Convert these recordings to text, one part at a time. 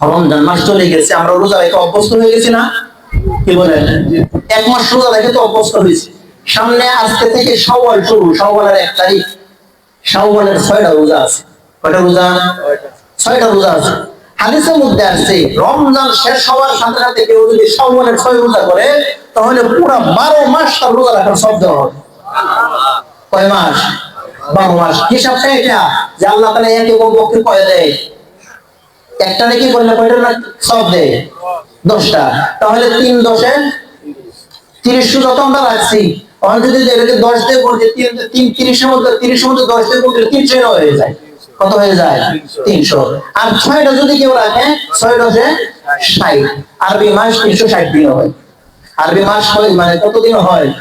রমজান মাস চলে গেছে, আমরা রোজা রেখে অভ্যস্ত হয়ে গেছি না? কি বলেন? এক মাস রোজা রেখে তো অভ্যস্ত হয়েছি। সামনে আজকে থেকে সওয়াল শুরু সওয়ালের এক তারিখ। সওয়ালের ছয়টা রোজা আছে। কয়টা রোজা? ছয়টা রোজা আছে। হাদিসের মধ্যে আসছে রমজান শেষ হওয়ার সাথে সাথে কেউ যদি সওয়ালের ছয় রোজা করে, তাহলে পুরো বারো মাস তার রোজা রাখার সব দেওয়া হবে। কয় মাস? বারো মাস। হিসাবটা এটা, যে আল্লাহ তালা একে পক্ষে কয়ে দেয়? একটা নাকি করলে কয়টা না, সব দেয় দশটা। তাহলে তিন দশে তিরিশ যত আমরা রাখছি। আমার যদি এটাকে দশ দিয়ে তিন তিন তিরিশের মধ্যে তিরিশের মধ্যে দশ দিয়ে হয়ে যায়। কত হয়ে যায়? তিনশো। আর ছয়টা যদি কেউ রাখে ছয় দশে ষাট। আরবি মাস তিনশো ষাট দিন হয়। আরবি মাস হয় মানে কতদিন হয়?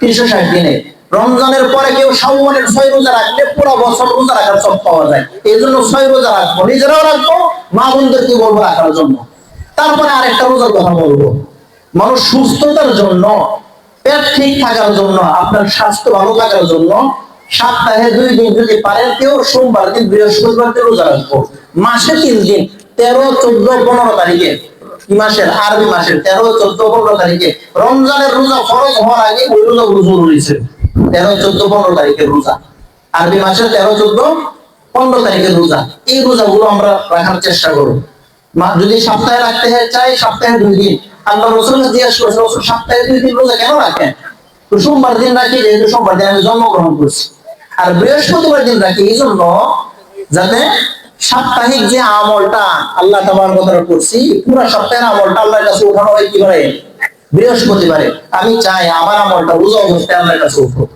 তিনশো ষাট দিনে। রমজানের পরে কেউ শাওয়ালের ছয় রোজা রাখলে পুরো বছর রোজা রাখার সব পাওয়া যায়। এই জন্য ছয় রোজা রাখব। নিজেরাও রাখব মা বোনদেরকে বলব রাখার জন্য? তারপরে আরেকটা রোজার কথা বলব। মানুষ সুস্থতার জন্য, পেট ঠিক থাকার জন্য, আপনার স্বাস্থ্য ভালো থাকার জন্য সপ্তাহে দুই দিন যদি পারেন, কেউ সোমবার দিন, বৃহস্পতিবার দিন রোজা রাখব। মাসে তিন দিন, তেরো, চোদ্দ, পনেরো তারিখে মাসের, আরবি মাসের, তেরো, চোদ্দ, পনেরো তারিখে, রমজানের রোজা ফরজ হওয়ার আগে ওই রোজা জরুরি ছিল তেরো, চোদ্দ, পনেরো তারিখের রোজা। আরবি মাসের তেরো, চোদ্দ পনেরো তারিখের রোজা। এই রোজাগুলো আমরা রাখার চেষ্টা করব। যদি সপ্তাহে রাখতে চাই সপ্তাহে দুই দিন। আল্লাহ রসুল জিজ্ঞাসা করেছে সপ্তাহে দুই দিন রোজা কেন রাখেন? তো সোমবার দিন রাখি, যেহেতু সোমবার দিন আমি জন্মগ্রহণ করছি। আর বৃহস্পতিবার দিন রাখি, এই জন্য যাতে সাপ্তাহিক যে আমলটা আল্লাহ তাবার কথা করছি, পুরো সপ্তাহের আমলটা আল্লাহর কাছে উঠানো হয় কি করে বৃহস্পতিবারে। আমি চাই আমার আমলটা রোজা অবস্থায় আল্লাহর কাছে উঠুক।